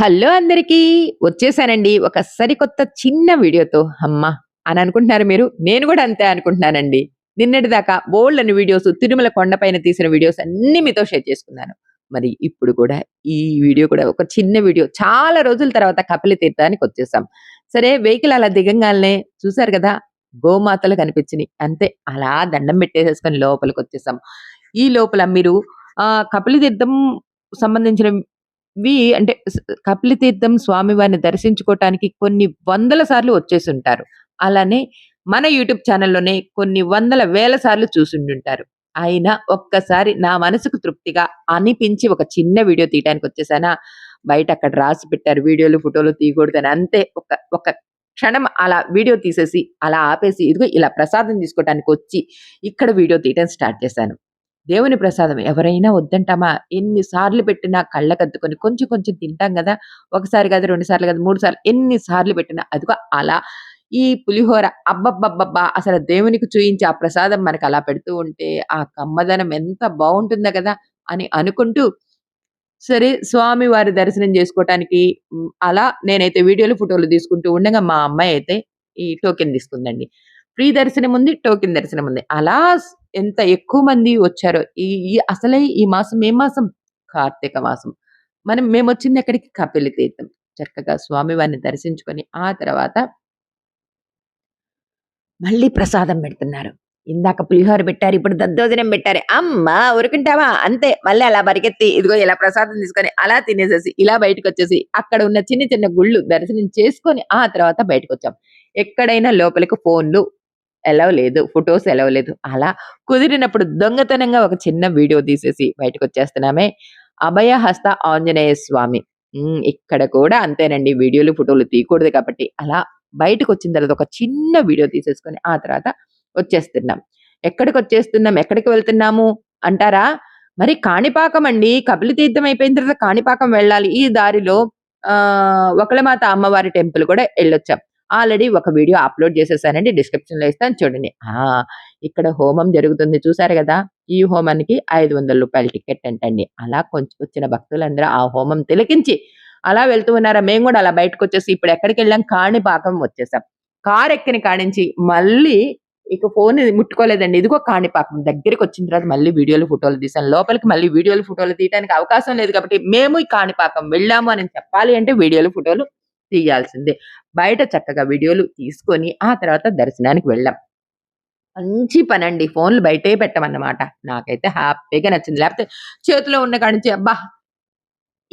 Hello అందరికీ! వచ్చేసానండి ఒక సరికొత్త చిన్న వీడియోతో. అమ్మా అని అనుకుంటున్నారు మీరు? నేను కూడా అంతే అనుకుంటున్నానండి. నిన్నటిదాకా అని వీడియోస్ తిరుమల కొండపైన తీసిన వీడియోస్ అన్ని మీతో షేర్ చేసుకున్నాను. మరి ఇప్పుడు కూడా ఈ వీడియో కూడా ఒక చిన్న వీడియో. చాలా రోజుల తర్వాత కపిల తీర్థానికొచ్చేసాం. సరే వెహికల్ అలా దిగంగానే చూసారు కదా గోమాతలు కనిపించినాయి అంతే అలా దండం పెట్టేసేసుకొని లోపలికి వచ్చేసాం ఈ లోపల మీరు ఆ కపిల తీర్థం వి అంటే కపిలతీర్థం స్వామివారిని దర్శించుకోవటానికి కొన్ని వందల సార్లు వచ్చేసుంటారు. అలానే మన యూట్యూబ్ ఛానల్లోనే కొన్ని వందల, వేల సార్లు చూసుండుంటారు. అయినా ఒక్కసారి నా మనసుకు తృప్తిగా అనిపించి ఒక చిన్న వీడియో తీయటానికొచ్చేసానా, బయట అక్కడ రాసి పెట్టారు వీడియోలు, ఫోటోలు తీయకూడదని. అంతే ఒక ఒక క్షణం అలా వీడియో తీసేసి, అలా ఆపేసి ఇదిగో ఇలా ప్రసాదం తీసుకోవటానికొచ్చి, ఇక్కడ వీడియో తీయటం స్టార్ట్ చేశాను. దేవుని ప్రసాదం ఎవరైనా వద్దంటామా? ఎన్నిసార్లు పెట్టినా కళ్ళకద్దుకొని కొంచెం కొంచెం తింటాం కదా ఒకసారి కాదు, రెండు సార్లు కాదు, మూడు సార్లు ఎన్ని సార్లు పెట్టినా అదిగో అలా ఈ పులిహోర అబ్బబ్బబ్బబ్బా! అసలు దేవునికి చూయించి ఆ ప్రసాదం మనకలా పెడుతూ ఉంటే, ఆ కమ్మదనం ఎంత బాగుంటుందో కదా అని అనుకుంటూ, సరే స్వామి వారి దర్శనం చేసుకోవటానికి అలా నేనైతే వీడియోలు, ఫోటోలు తీసుకుంటూ ఉండగా మా అమ్మాయి అయితే ఈ టోకెన్ తీసుకుందండి. ఫ్రీ దర్శనం ఉంది, టోకెన్ దర్శనం ఉంది. అలా ఎంత ఎక్కువ మంది వచ్చారో. ఈ ఈ అసలే ఈ మాసం ఏ మాసం? కార్తీక మాసం. మనం మేము వచ్చింది ఎక్కడికి కపిలి తీర్థం. చక్కగా స్వామివారిని దర్శించుకొని, ఆ తర్వాత మళ్ళీ ప్రసాదం పెడుతున్నారు. ఇందాక పులిహోర పెట్టారు. ఇప్పుడు దద్దోజనం పెట్టారు. అమ్మా! ఊరుకుంటావా? అంతే మళ్ళీ అలా పరిగెత్తి ఇదిగో ఇలా ప్రసాదం తీసుకొని అలా తినేసేసి, ఇలా బయటకొచ్చేసి, అక్కడ ఉన్న చిన్న చిన్న గుళ్ళు దర్శనం చేసుకొని, ఆ తర్వాత బయటకొచ్చాం. ఎక్కడైనా లోపలికి ఫోన్‌లు ఎలవ్ లేదు. ఫొటోస్ ఎలవ్ లేదు. అలా కుదిరినప్పుడు దొంగతనంగా ఒక చిన్న వీడియో తీసేసి బయటకు వచ్చేస్తున్నామే అభయ అభయహస్త ఆంజనేయ స్వామి. ఇక్కడ కూడా అంతేనండి. వీడియోలు, ఫోటోలు తీయకూడదు కాబట్టి, అలా బయటకు వచ్చిన తర్వాత ఒక చిన్న వీడియో తీసేసుకొని, ఆ తర్వాత వచ్చేస్తున్నాం. ఎక్కడికి వచ్చేస్తున్నాం ఎక్కడికి వెళ్తున్నాము అంటారా? మరి కాణిపాకం అండి. కపిల తీర్థం అయిపోయిన తర్వాత కాణిపాకం వెళ్ళాలి. ఈ దారిలో ఆహ్, మాత అమ్మవారి టెంపుల్ కూడా వెళ్ళొచ్చాం ఆల్రెడీ ఒక వీడియో అప్‌లోడ్ చేసేసానండి. డిస్క్రిప్షన్‌లో ఇస్తాను చూడండి. ఆ! ఇక్కడ హోమం జరుగుతుంది చూసారు కదా ఈ హోమానికి ఐదు వందల రూపాయల టికెట్ అంటండి. అలా కొంచెం వచ్చిన భక్తులందరూ ఆ హోమం తిలకించి, అలా వెళ్తూ ఉన్నారా, మేము కూడా అలా బయటకొచ్చేసి ఇప్పుడు ఎక్కడికి వెళ్ళాం కాణిపాకం వచ్చేసాం. కారెక్కిన కాడ్నించి మళ్ళీ ఇక ఫోన్ ముట్టుకోలేదండి. ఇదిగో కాణిపాకం. దగ్గరికొచ్చిన తర్వాత మళ్ళీ వీడియోలు, ఫోటోలు తీసాను లోపలికి మళ్ళీ వీడియోలు, ఫోటోలు తీయటానికి అవకాశం లేదు కాబట్టి, మేము ఈ కాణిపాకం వెళ్ళాము అని చెప్పాలి అంటే వీడియోలు, ఫోటోలు తీయాల్సిందే. బయట చక్కగా వీడియోలు తీసుకొని, ఆ తర్వాత దర్శనానికి వెళ్ళాం. మంచి పనండి. ఫోన్‌లు బయటే పెట్టమన్నమాట. నాకైతే హ్యాపీగా నచ్చింది. లేకపోతే చేతిలో ఉన్న కాడ నుంచి అబ్బా!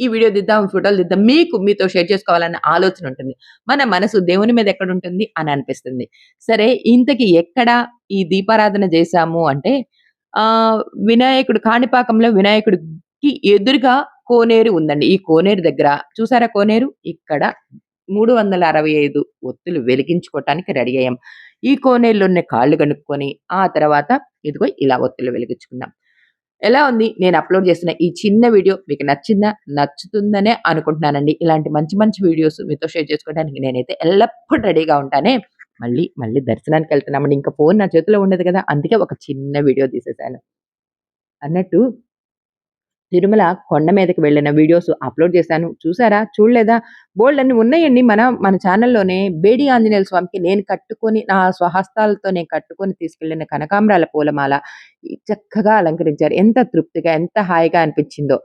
ఈ వీడియో దిద్దాం ఫోటోలు దిద్దాం మీకు మీతో షేర్ చేసుకోవాలన్న ఆలోచన ఉంటుంది. మన మనసు దేవుని మీద ఎక్కడ ఉంటుంది అని అనిపిస్తుంది. సరే ఇంతకి ఎక్కడ ఈ దీపారాధన చేశాము అంటే ఆ వినాయకుడు కాణిపాకంలో వినాయకుడికి ఎదురుగా కోనేరు ఉందండి. ఈ కోనేరు దగ్గర చూసారా కోనేరు? ఇక్కడ 365 ఒత్తులు వెలిగించుకోవటానికి రెడీ అయ్యాం. ఈ కోనేరులోనే కాళ్ళు కనుక్కొని ఆ తర్వాత ఇదిగో ఇలా ఒత్తులు వెలిగించుకున్నాం. ఎలా ఉంది? నేను అప్‌లోడ్ చేసిన ఈ చిన్న వీడియో మీకు నచ్చిందా? నచ్చుతుందనే అనుకుంటున్నానండి. ఇలాంటి మంచి మంచి వీడియోస్ మీతో షేర్ చేసుకోవడానికి నేనైతే ఎల్లప్పుడూ రెడీగా ఉంటానే. మళ్ళీ మళ్ళీ దర్శనానికి వెళ్తున్నామండి ఇంకా ఫోన్ నా చేతిలో ఉండదు కదా అందుకే ఒక చిన్న వీడియో తీసేసాను. అన్నట్టు తిరుమల కొండ మీదకి వెళ్ళిన వీడియోస్ అప్‌లోడ్ చేశాను. చూసారా? చూడలేదా? బోలెడన్ని ఉన్నాయండి. మన మన ఛానల్లోనే బేడి ఆంజనేయ స్వామికి నేను కట్టుకొని నా స్వహస్తాలతో నేను కట్టుకొని తీసుకెళ్ళిన కనకాంబరాల పూలమాల చక్కగా అలంకరించారు. ఎంత తృప్తిగా, ఎంత హాయిగా అనిపించిందో.